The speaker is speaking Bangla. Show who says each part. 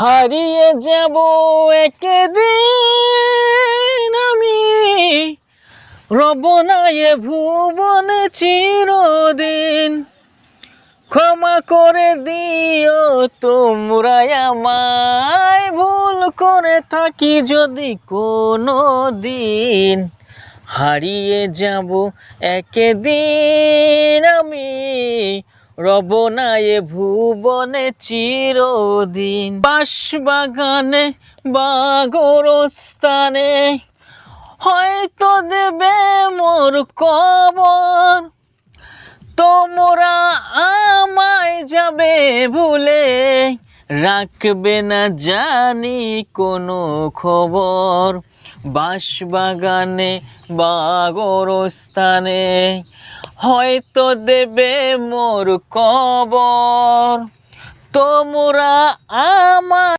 Speaker 1: হারিয়ে যাব একদিন আমি। রব এ ভুবনে চিরদিন। ক্ষমা করে দিও তোমরা আমায়, ভুল করে থাকি যদি কোনো দিন। হারিয়ে যাব একদিন আমি। রব না এ ভুবনে চিরদিন বাস বাগানে বা গোরস্থানে হয়তো দেবে মোর কবর, তোমরা আমায় যাবে ভুলে। রাখবে না জানি কোনো খবর, বাঁশবাগানে বা গোরস্থানে হয়তো দেবে মোর কবর। তোমরা আমায়